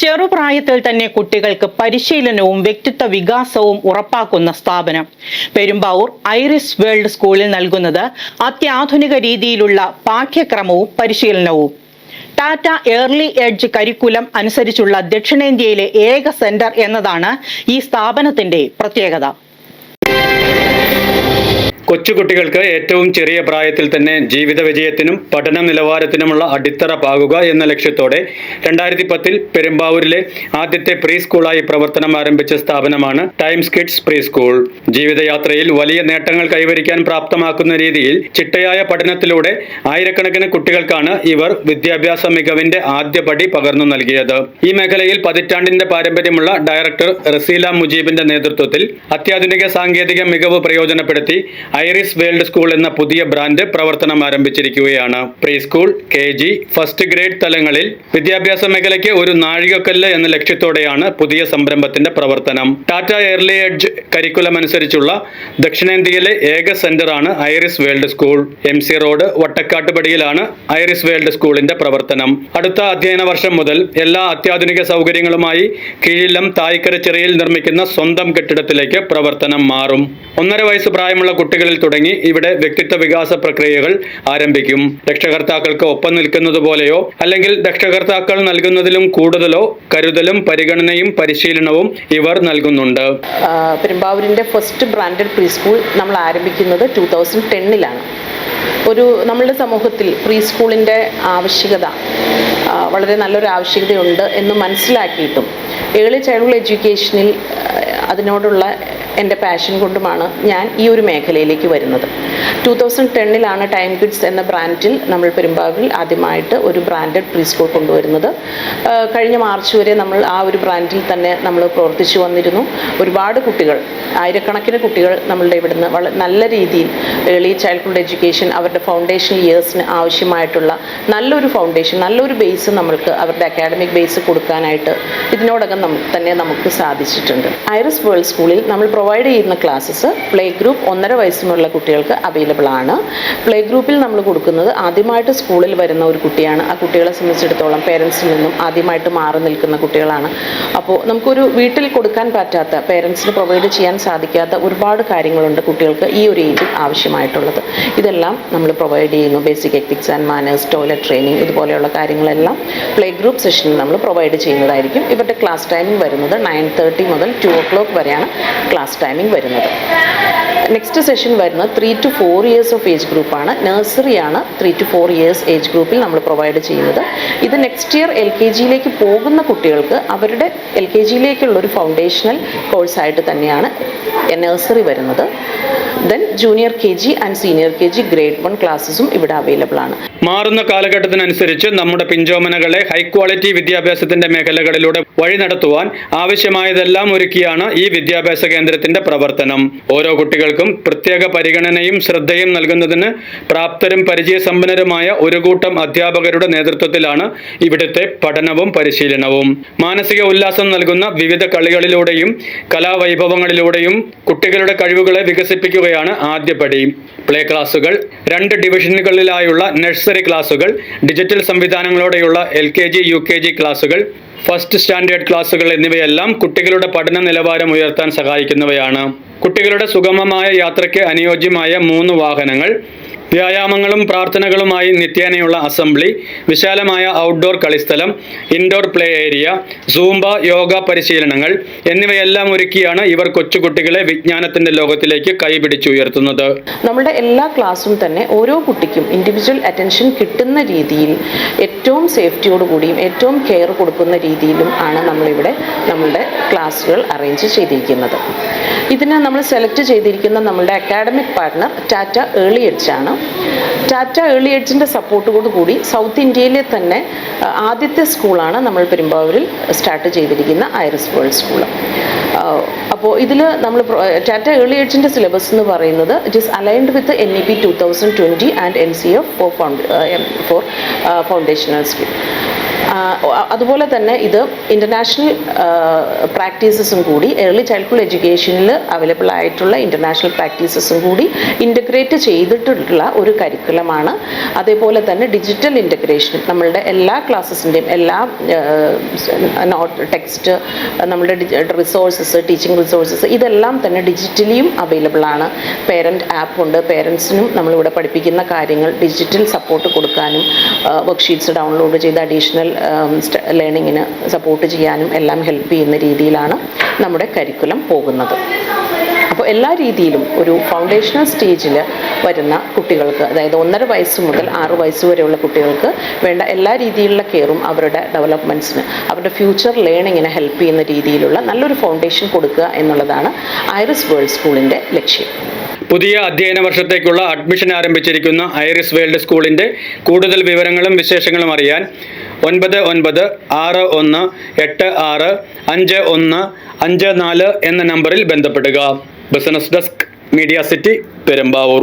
ചെറുപ്രായത്തിൽ തന്നെ കുട്ടികൾക്ക് പരിശീലനവും വ്യക്തിത്വ വികാസവും ഉറപ്പാക്കുന്ന സ്ഥാപനം. പെരുമ്പാവൂർ ഐറിസ് വേൾഡ് സ്കൂളിൽ നൽകുന്നത് അത്യാധുനിക രീതിയിലുള്ള പാഠ്യക്രമവും പരിശീലനവും. ടാറ്റ ഏർലി എഡ്ജ് കരിക്കുലം അനുസരിച്ചുള്ള ദക്ഷിണേന്ത്യയിലെ ഏക സെന്റർ എന്നതാണ് ഈ സ്ഥാപനത്തിന്റെ പ്രത്യേകത. കൊച്ചുകുട്ടികൾക്ക് ഏറ്റവും ചെറിയ പ്രായത്തിൽ തന്നെ ജീവിത വിജയത്തിനും പഠന നിലവാരത്തിനുമുള്ള അടിത്തറ പാകുക എന്ന ലക്ഷ്യത്തോടെ രണ്ടായിരത്തി പത്തിൽ പെരുമ്പാവൂരിലെ ആദ്യത്തെ പ്രീ സ്കൂളായി പ്രവർത്തനം ആരംഭിച്ച സ്ഥാപനമാണ് ടൈംസ് കിഡ്സ് പ്രീ സ്കൂൾ ജീവിതയാത്രയിൽ വലിയ നേട്ടങ്ങൾ കൈവരിക്കാൻ പ്രാപ്തമാക്കുന്ന രീതിയിൽ ചിട്ടയായ പഠനത്തിലൂടെ ആയിരക്കണക്കിന് കുട്ടികൾക്കാണ് ഇവർ വിദ്യാഭ്യാസ മികവിന്റെ ആദ്യപടി പകർന്നു നൽകിയത്. ഈ മേഖലയിൽ പതിറ്റാണ്ടിന്റെ പാരമ്പര്യമുള്ള ഡയറക്ടർ റസീല മുജീബിന്റെ നേതൃത്വത്തിൽ അത്യാധുനിക സാങ്കേതിക മികവ് പ്രയോജനപ്പെടുത്തി ഐറിസ് വേൾഡ് സ്കൂൾ എന്ന പുതിയ ബ്രാൻഡ് പ്രവർത്തനം ആരംഭിച്ചിരിക്കുകയാണ്. Pre school K G first grade തലങ്ങളിൽ വിദ്യാഭ്യാസ മേഖലയ്ക്ക് ഒരു നാഴികക്കല്ല് എന്ന ലക്ഷ്യത്തോടെയാണ് പുതിയ സംരംഭത്തിന്റെ പ്രവർത്തനം. ടാറ്റ എയർലി എഡ്ജ് കരിക്കുലം അനുസരിച്ചുള്ള ദക്ഷിണേന്ത്യയിലെ ഏക സെന്ററാണ് Iris world school. M C road വട്ടക്കാട്ടുപടിയിലാണ് Iris world സ്കൂളിന്റെ പ്രവർത്തനം. അടുത്ത അധ്യയന വർഷം മുതൽ എല്ലാ അത്യാധുനിക സൗകര്യങ്ങളുമായി കീഴിലം തായ്ക്കരച്ചിറയിൽ നിർമ്മിക്കുന്ന സ്വന്തം കെട്ടിടത്തിലേക്ക് പ്രവർത്തനം മാറും. ഒന്നര വയസ്സ് പ്രായമുള്ള കുട്ടികളിൽ തുടങ്ങി ഇവിടെ വ്യക്തിത്വ വികാസ പ്രക്രിയകൾ ആരംഭിക്കും. രക്ഷകർത്താക്കൾക്ക് ഒപ്പം നിൽക്കുന്നത് പോലെയോ അല്ലെങ്കിൽ രക്ഷകർത്താക്കൾ നൽകുന്നതിലും കൂടുതലോ കരുതലും പരിഗണനയും പരിശീലനവും ഇവർ നൽകുന്നുണ്ട്. പെരുമ്പാവൂരിന്റെ ഫസ്റ്റ് ബ്രാൻഡഡ് പ്രീ സ്കൂൾ നമ്മൾ ആരംഭിക്കുന്നത് ടൂ തൗസൻഡ് ടെന്നിലാണ് ഒരു നമ്മളുടെ സമൂഹത്തിൽ പ്രീ സ്കൂളിന്റെ ആവശ്യകത വളരെ നല്ലൊരു ആവശ്യകതയുണ്ട് എന്ന് മനസ്സിലാക്കിയിട്ടും ഏർലി ചൈൽഡ്ഹുഡ് എഡ്യൂക്കേഷനിൽ അതിനോടുള്ള എന്റെ പാഷൻ കൊണ്ടുമാണ് ഞാൻ ഈ ഒരു മേഖലയിലേക്ക് വരുന്നത്. ടൂ തൗസൻഡ് ടെന്നിലാണ് ടൈം കിഡ്സ് എന്ന ബ്രാൻഡിൽ നമ്മൾ പെരുമ്പാവിൽ ആദ്യമായിട്ട് ഒരു ബ്രാൻഡഡ് പ്രീ സ്കൂൾ കൊണ്ടുവരുന്നത് കഴിഞ്ഞ മാർച്ച് വരെ നമ്മൾ ആ ഒരു ബ്രാൻഡിൽ തന്നെ നമ്മൾ പ്രവർത്തിച്ചു വന്നിരുന്നു. ഒരുപാട് കുട്ടികൾ ആയിരക്കണക്കിന് കുട്ടികൾ നമ്മളുടെ ഇവിടുന്ന് വളരെ നല്ല രീതിയിൽ ഏർലി ചൈൽഡ്ഹുഡ് എഡ്യൂക്കേഷൻ അവരുടെ ഫൗണ്ടേഷൻ ഇയേഴ്സിന് ആവശ്യമായിട്ടുള്ള നല്ലൊരു ഫൗണ്ടേഷൻ നല്ലൊരു ബേസ് നമ്മൾക്ക് അവരുടെ അക്കാഡമിക് ബേസ് കൊടുക്കാനായിട്ട് ഇതിനോടകം തന്നെ നമുക്ക് സാധിച്ചിട്ടുണ്ട്. ഐറിസ് വേൾഡ് സ്കൂളിൽ നമ്മൾ പ്രൊവൈഡ് ചെയ്യുന്ന ക്ലാസ്സസ് പ്ലേ ഗ്രൂപ്പ് ഒന്നര വയസ്സിനുള്ള കുട്ടികൾക്ക് അവൈലബിൾ ആണ്. പ്ലേ ഗ്രൂപ്പിൽ നമ്മൾ കൊടുക്കുന്നത് ആദ്യമായിട്ട് സ്കൂളിൽ വരുന്ന ഒരു കുട്ടിയാണ്. ആ കുട്ടികളെ സംബന്ധിച്ചിടത്തോളം പേരൻസിൽ നിന്നും ആദ്യമായിട്ട് മാറി നിൽക്കുന്ന കുട്ടികളാണ്. അപ്പോൾ നമുക്കൊരു വീട്ടിൽ കൊടുക്കാൻ പറ്റാത്ത പേരൻസിന് പ്രൊവൈഡ് ചെയ്യാൻ സാധിക്കാത്ത ഒരുപാട് കാര്യങ്ങളുണ്ട് കുട്ടികൾക്ക് ഈ ഒരു ഏജിൽ ആവശ്യമായിട്ടുള്ളത്. ഇതെല്ലാം നമ്മൾ പ്രൊവൈഡ് ചെയ്യുന്നു. Basic ethics and manners toilet training ഇതുപോലെയുള്ള കാര്യങ്ങളെല്ലാം പ്ലേ ഗ്രൂപ്പ് സെഷനിൽ നമ്മൾ പ്രൊവൈഡ് ചെയ്യുന്നതായിരിക്കും. ഇവരുടെ ക്ലാസ് ടൈമിംഗ് വരുന്നത് നയൻ തേർട്ടി മുതൽ ടു ഒ ക്ലോക്ക് വരെയാണ് ക്ലാസ് ടൈമിംഗ് വരുന്നത്. നെക്സ്റ്റ് സെഷൻ വരുന്നത് three to four years of age ഗ്രൂപ്പാണ് നഴ്സറിയാണ് three to four years age ഗ്രൂപ്പിൽ നമ്മൾ പ്രൊവൈഡ് ചെയ്യുന്നത്. ഇത് നെക്സ്റ്റ് ഇയർ എൽ കെ ജിയിലേക്ക് പോകുന്ന കുട്ടികൾക്ക് അവരുടെ എൽ കെ ജിയിലേക്കുള്ള ഒരു ഫൗണ്ടേഷണൽ കോഴ്സായിട്ട് തന്നെയാണ് നഴ്സറി വരുന്നത്. Then junior K G and senior K G grade one ക്ലാസ്സസും ഇവിടെ അവൈലബിൾ ആണ്. മാറുന്ന കാലഘട്ടത്തിനനുസരിച്ച് നമ്മുടെ പിഞ്ചോമനകളെ ഹൈ ക്വാളിറ്റി വിദ്യാഭ്യാസത്തിന്റെ മേഖലകളിലൂടെ വഴി നടത്തുവാൻ ആവശ്യമായതെല്ലാം ഒരുക്കിയാണ് ഈ വിദ്യാഭ്യാസ കേന്ദ്രത്തിന്റെ പ്രവർത്തനം. ഓരോ കുട്ടികൾക്കും പ്രത്യേക പരിഗണനയും ശ്രദ്ധയും നൽകുന്നതിന് പ്രാപ്തരും പരിചയസമ്പന്നരുമായ ഒരു കൂട്ടം അധ്യാപകരുടെ നേതൃത്വത്തിലാണ് ഇവിടുത്തെ പഠനവും പരിശീലനവും. മാനസിക ഉല്ലാസം നൽകുന്ന വിവിധ കളികളിലൂടെയും കലാവൈഭവങ്ങളിലൂടെയും കുട്ടികളുടെ കഴിവുകളെ വികസിപ്പിക്കുകയാണ് ആദ്യപടി പ്ലേ ക്ലാസുകൾ രണ്ട് ഡിവിഷനുകളിലായുള്ള നഴ്സറി ക്ലാസുകൾ digital സംവിധാനങ്ങളോടെയുള്ള L K G U K G ക്ലാസുകൾ ഫസ്റ്റ് സ്റ്റാൻഡേർഡ് ക്ലാസുകൾ എന്നിവയെല്ലാം കുട്ടികളുടെ പഠന നിലവാരം ഉയർത്താൻ സഹായിക്കുന്നവയാണ്. കുട്ടികളുടെ സുഗമമായ യാത്രയ്ക്ക് അനുയോജ്യമായ മൂന്ന് വാഹനങ്ങൾ വ്യായാമങ്ങളും പ്രാർത്ഥനകളുമായി നിത്യേനയുള്ള അസംബ്ലി വിശാലമായ outdoor കളിസ്ഥലം indoor play area Zumba yoga പരിശീലനങ്ങൾ എന്നിവയെല്ലാം ഒരുക്കിയാണ് ഇവർ കൊച്ചുകുട്ടികളെ വിജ്ഞാനത്തിന്റെ ലോകത്തിലേക്ക് കൈപിടിച്ചുയർത്തുന്നത്. നമ്മുടെ എല്ലാ ക്ലാസ്സും തന്നെ ഓരോ കുട്ടിക്കും ഇൻഡിവിജ്വൽ അറ്റൻഷൻ കിട്ടുന്ന രീതിയിൽ ഏറ്റവും സേഫ്റ്റിയോടുകൂടിയും ഏറ്റവും കെയർ കൊടുക്കുന്ന രീതിയിലും ആണ് നമ്മളിവിടെ നമ്മളുടെ ക്ലാസ്സുകൾ അറേഞ്ച് ചെയ്തിരിക്കുന്നത്. ഇതിന് നമ്മൾ സെലക്ട് ചെയ്തിരിക്കുന്ന നമ്മളുടെ academic partner Tata early edge ആണ് ടാറ്റ ഏർലി എഡ്ജിന്റെ സപ്പോർട്ടോടു കൂടി സൗത്ത് ഇന്ത്യയിലെ തന്നെ ആദ്യത്തെ സ്കൂളാണ് നമ്മൾ പെരുമ്പാവൂരിൽ സ്റ്റാർട്ട് ചെയ്തിരിക്കുന്ന ഐറിസ് വേൾഡ് സ്കൂൾ അപ്പോൾ ഇതിൽ നമ്മൾ ടാറ്റ ഏർലി എഡ്ജിന്റെ സിലബസ് എന്ന് പറയുന്നത് it is aligned with N E P two thousand twenty and N C F for found for foundational scheme അതുപോലെ തന്നെ ഇത് ഇന്റർനാഷണൽ പ്രാക്ടീസസും കൂടി ഏർലി ചൈൽഡ്ഹുഡ് എഡ്യൂക്കേഷനിൽ അവൈലബിൾ ആയിട്ടുള്ള ഇന്റർനാഷണൽ പ്രാക്ടീസസും കൂടി ഇന്റഗ്രേറ്റ് ചെയ്തിട്ടുള്ള ഒരു കരിക്കുലമാണ് അതേപോലെ തന്നെ ഡിജിറ്റൽ ഇന്റഗ്രേഷൻ നമ്മളുടെ എല്ലാ ക്ലാസ്സസിന്റെയും എല്ലാ നോട്ട് ടെക്സ്റ്റ് നമ്മുടെ റിസോഴ്സസ് ടീച്ചിങ് റിസോഴ്സസ് ഇതെല്ലാം തന്നെ ഡിജിറ്റലിയും അവൈലബിൾ ആണ്. പേരന്റ് ആപ്പ് ഉണ്ട്. പേരൻസിനും നമ്മളിവിടെ പഠിപ്പിക്കുന്ന കാര്യങ്ങൾ ഡിജിറ്റൽ സപ്പോർട്ട് കൊടുക്കാനും വർക്ക്ഷീറ്റ്സ് ഡൗൺലോഡ് ചെയ്ത് അഡീഷണൽ ലേണിങ്ങിന് സപ്പോർട്ട് ചെയ്യാനും എല്ലാം ഹെൽപ്പ് ചെയ്യുന്ന രീതിയിലാണ് നമ്മുടെ കരിക്കുലം പോകുന്നത്. അപ്പോൾ എല്ലാ രീതിയിലും ഒരു ഫൗണ്ടേഷണൽ സ്റ്റേജിൽ വരുന്ന കുട്ടികൾക്ക് അതായത് ഒന്നര വയസ്സ് മുതൽ ആറ് വയസ്സ് വരെയുള്ള കുട്ടികൾക്ക് വേണ്ട എല്ലാ രീതിയിലുള്ള കെയറും അവരുടെ ഡെവലപ്മെന്റ്സിന് അവരുടെ ഫ്യൂച്ചർ ലേണിങ്ങിന് ഹെൽപ്പ് ചെയ്യുന്ന രീതിയിലുള്ള നല്ലൊരു ഫൗണ്ടേഷൻ കൊടുക്കുക എന്നുള്ളതാണ് ഐറിസ് വേൾഡ് സ്കൂളിന്റെ ലക്ഷ്യം. പുതിയ അധ്യയന വർഷത്തേക്കുള്ള അഡ്മിഷൻ ആരംഭിച്ചിരിക്കുന്ന ഐറിസ് വേൾഡ് സ്കൂളിന്റെ കൂടുതൽ വിവരങ്ങളും വിശേഷങ്ങളും അറിയാൻ ഒൻപത് ഒൻപത് ആറ് ഒന്ന് എട്ട് ആറ് അഞ്ച് ഒന്ന് അഞ്ച് നാല് എന്ന നമ്പറിൽ ബന്ധപ്പെടുക. Business desk media city Perumbavoor.